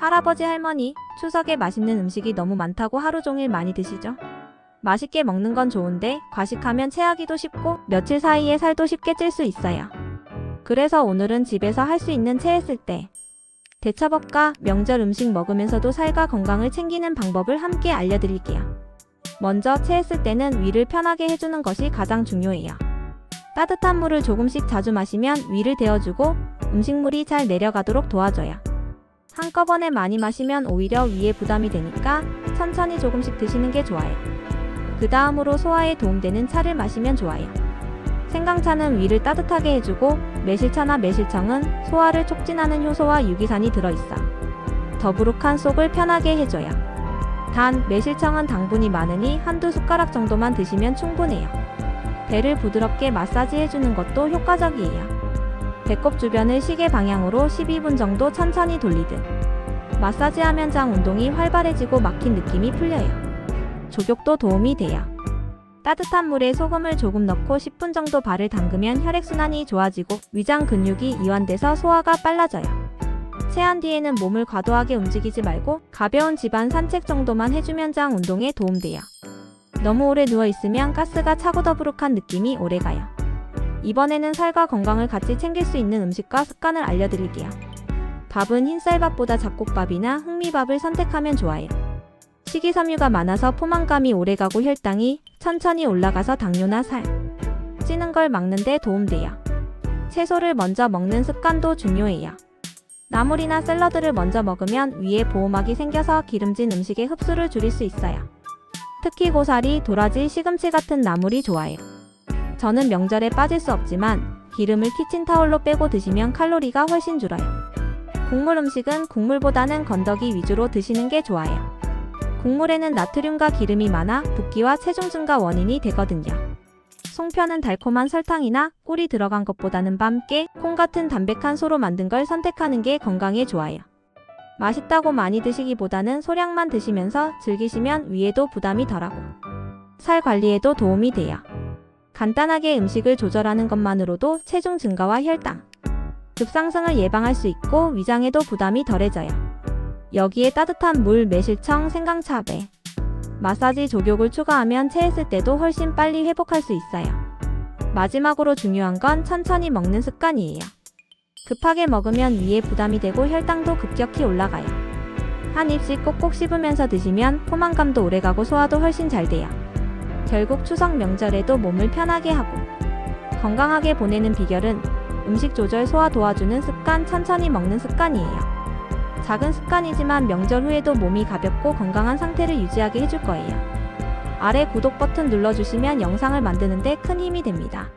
할아버지 할머니, 추석에 맛있는 음식이 너무 많다고 하루 종일 많이 드시죠? 맛있게 먹는 건 좋은데 과식하면 체하기도 쉽고 며칠 사이에 살도 쉽게 찔 수 있어요. 그래서 오늘은 집에서 할 수 있는 체했을 때 대처법과 명절 음식 먹으면서도 살과 건강을 챙기는 방법을 함께 알려드릴게요. 먼저 체했을 때는 위를 편하게 해주는 것이 가장 중요해요. 따뜻한 물을 조금씩 자주 마시면 위를 데워주고 음식물이 잘 내려가도록 도와줘요. 한꺼번에 많이 마시면 오히려 위에 부담이 되니까 천천히 조금씩 드시는 게 좋아요. 그 다음으로 소화에 도움되는 차를 마시면 좋아요. 생강차는 위를 따뜻하게 해주고 매실차나 매실청은 소화를 촉진하는 효소와 유기산이 들어있어 더부룩한 속을 편하게 해줘요. 단 매실청은 당분이 많으니 한두 숟가락 정도만 드시면 충분해요. 배를 부드럽게 마사지 해주는 것도 효과적이에요. 배꼽 주변을 시계 방향으로 12분 정도 천천히 돌리듯 마사지하면 장 운동이 활발해지고 막힌 느낌이 풀려요. 족욕도 도움이 돼요. 따뜻한 물에 소금을 조금 넣고 10분 정도 발을 담그면 혈액순환이 좋아지고 위장 근육이 이완돼서 소화가 빨라져요. 체한 뒤에는 몸을 과도하게 움직이지 말고 가벼운 집안 산책 정도만 해주면 장 운동에 도움돼요. 너무 오래 누워있으면 가스가 차고 더부룩한 느낌이 오래가요. 이번에는 살과 건강을 같이 챙길 수 있는 음식과 습관을 알려드릴게요. 밥은 흰쌀밥보다 잡곡밥이나 흑미밥을 선택하면 좋아요. 식이섬유가 많아서 포만감이 오래가고 혈당이 천천히 올라가서 당뇨나 살, 찌는 걸 막는데 도움돼요. 채소를 먼저 먹는 습관도 중요해요. 나물이나 샐러드를 먼저 먹으면 위에 보호막이 생겨서 기름진 음식의 흡수를 줄일 수 있어요. 특히 고사리, 도라지, 시금치 같은 나물이 좋아요. 저는 명절에 빠질 수 없지만 기름을 키친타올로 빼고 드시면 칼로리가 훨씬 줄어요. 국물 음식은 국물보다는 건더기 위주로 드시는 게 좋아요. 국물에는 나트륨과 기름이 많아 붓기와 체중 증가 원인이 되거든요. 송편은 달콤한 설탕이나 꿀이 들어간 것보다는 밤깨, 콩 같은 담백한 소로 만든 걸 선택하는 게 건강에 좋아요. 맛있다고 많이 드시기보다는 소량만 드시면서 즐기시면 위에도 부담이 덜하고 살 관리에도 도움이 돼요. 간단하게 음식을 조절하는 것만으로도 체중 증가와 혈당, 급상승을 예방할 수 있고 위장에도 부담이 덜해져요. 여기에 따뜻한 물, 매실청, 생강차, 배, 마사지, 족욕을 추가하면 체했을 때도 훨씬 빨리 회복할 수 있어요. 마지막으로 중요한 건 천천히 먹는 습관이에요. 급하게 먹으면 위에 부담이 되고 혈당도 급격히 올라가요. 한 입씩 꼭꼭 씹으면서 드시면 포만감도 오래가고 소화도 훨씬 잘 돼요. 결국 추석 명절에도 몸을 편하게 하고 건강하게 보내는 비결은 음식 조절 소화 도와주는 습관, 천천히 먹는 습관이에요. 작은 습관이지만 명절 후에도 몸이 가볍고 건강한 상태를 유지하게 해줄 거예요. 아래 구독 버튼 눌러주시면 영상을 만드는데 큰 힘이 됩니다.